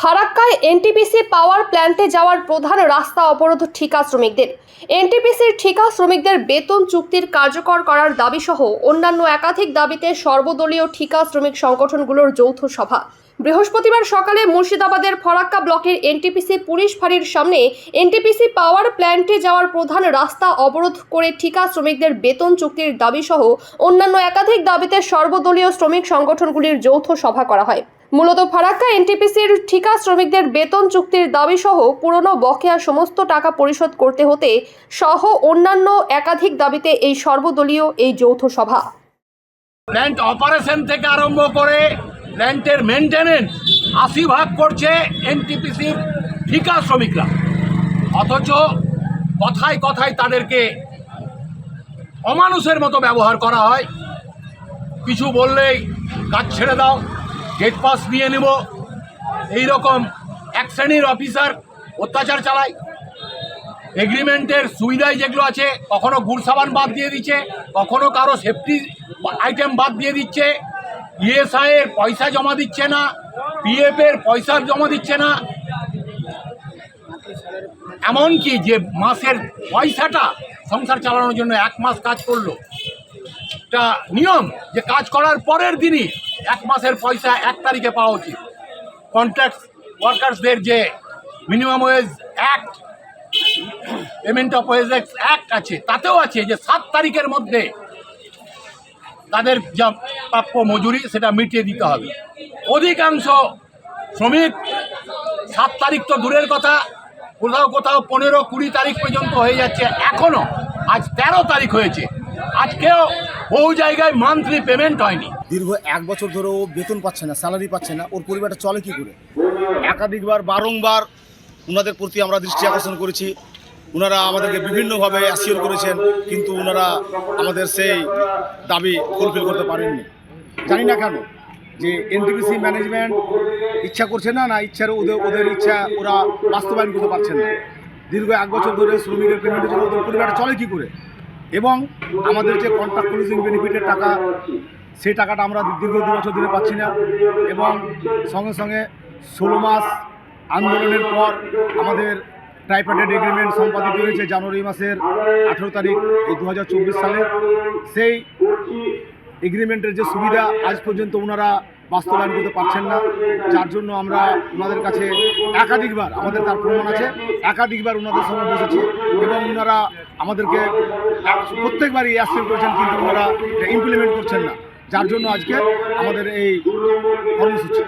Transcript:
ফারাক্কায় NTPC পাওয়ার প্ল্যান্টে যাওয়ার প্রধান রাস্তা অবরোধ ঠিকা শ্রমিকদের। এনটিপিসির ঠিকা শ্রমিকদের বেতন চুক্তির কার্যকর করার দাবিসহ অন্যান্য একাধিক দাবিতে সর্বদলীয় ঠিকা শ্রমিক সংগঠনগুলোর যৌথ সভা। বৃহস্পতিবার সকালে মুর্শিদাবাদের ফরাক্কা ব্লকের এনটিপিসি পুলিশ ফাঁড়ির সামনে এনটিপিসি পাওয়ার প্ল্যান্টে যাওয়ার প্রধান রাস্তা অবরোধ করে ঠিকা শ্রমিকদের বেতন চুক্তির দাবিসহ অন্যান্য একাধিক দাবিতে সর্বদলীয় শ্রমিক সংগঠনগুলির যৌথ সভা করা হয়। মূলত ফারাক্কা এনটিপিসির ঠিকা শ্রমিকদের বেতন চুক্তির দাবি সহ পুরনো বকেয়া সমস্ত টাকা পরিশোধ করতে হতে সহ অন্যান্য একাধিক দাবিতে এই সর্বদলীয় এই যৌথ সভা। প্ল্যান্ট অপারেশন থেকে আরম্ভ করে প্ল্যান্টের মেনটেনেন্স আশি ভাগ করছে এনটিপিসির ঠিকা শ্রমিকরা। অথচ কথায় কথায় তাদেরকে অমানুষের মতো ব্যবহার করা হয়। কিছু বললেই কাজ ছেড়ে দাও। গেট পাস নিয়ে নেব। এই রকম এক শ্রেণির অফিসার অত্যাচার চালায়। এগ্রিমেন্টের সুবিধায় যেগুলো আছে, কখনো গুড় সাবান বাদ দিয়ে দিচ্ছে, কখনো কারও সেফটি আইটেম বাদ দিয়ে দিচ্ছে। ইএসআই এর পয়সা জমা দিচ্ছে না পিএফ এর পয়সা জমা দিচ্ছে না। এমনকি যে মাসের পয়সাটা সংসার চালানোর জন্য এক মাস কাজ করল, একটা নিয়ম যে কাজ করার পরের দিনই এক মাসের পয়সা এক তারিখে পাওয়া উচিত। কন্ট্রাক্ট ওয়ার্কার্সদের যে minimum wage act payment of wage act আছে, তাতেও আছে যে সাত তারিখের মধ্যে তাদের যা প্রাপ্য মজুরি সেটা মিটিয়ে দিতে হবে। অধিকাংশ শ্রমিক সাত তারিখ তো দূরের কথা, কোথাও কোথাও পনেরো কুড়ি তারিখ পর্যন্ত হয়ে যাচ্ছে। এখনও আজ তেরো তারিখ হয়েছে। আজকেও বহু জায়গায় মান্থলি পেমেন্ট হয়নি। দীর্ঘ এক বছর ধরে ও বেতন পাচ্ছে না, স্যালারি পাচ্ছে না, ওর পরিবারটা চলে কি করে? একাধিকবার, বারংবার ওনাদের প্রতি আমরা দৃষ্টি আকর্ষণ করেছি। ওনারা আমাদেরকে বিভিন্নভাবে অ্যাসিওর করেছেন, কিন্তু ওনারা আমাদের সেই দাবি ফুলফিল করতে পারেননি। জানি না কেন, যে এনটিপিসি ম্যানেজমেন্ট ইচ্ছা করছে না না ইচ্ছার ওদের ওদের ইচ্ছা ওরা বাস্তবায়ন করতে পারছেন না। দীর্ঘ এক বছর ধরে শ্রমিকের পেমেন্টের জন্য ওদের পরিবারটা চলে কী করে? এবং আমাদের যে কন্ট্রাক্ট ক্লোজিং বেনিফিটের টাকা, সেই টাকাটা আমরা দীর্ঘ দু বছর ধরে পাচ্ছি না এবং সঙ্গে সঙ্গে ষোলো মাস আন্দোলনের পর আমাদের ট্রাইপার্টেড এগ্রিমেন্ট সম্পাদিত হয়েছে জানুয়ারি মাসের আঠেরো তারিখ এই দু হাজার চব্বিশ সালে। সেই এগ্রিমেন্টের যে সুবিধা আজ পর্যন্ত ওনারা বাস্তবায়ন করতে পারছেন না, যার জন্য আমরা ওনাদের কাছে একাধিকবার আমাদের তার প্রমাণ আছে, একাধিকবার ওনাদের সঙ্গে বসেছি এবং ওনারা আমাদেরকে প্রত্যেকবারই অ্যাসিভ করেছেন, কিন্তু ওনারা ইমপ্লিমেন্ট করছেন না, যার জন্য আজকে আমাদের এই কর্মসূচি।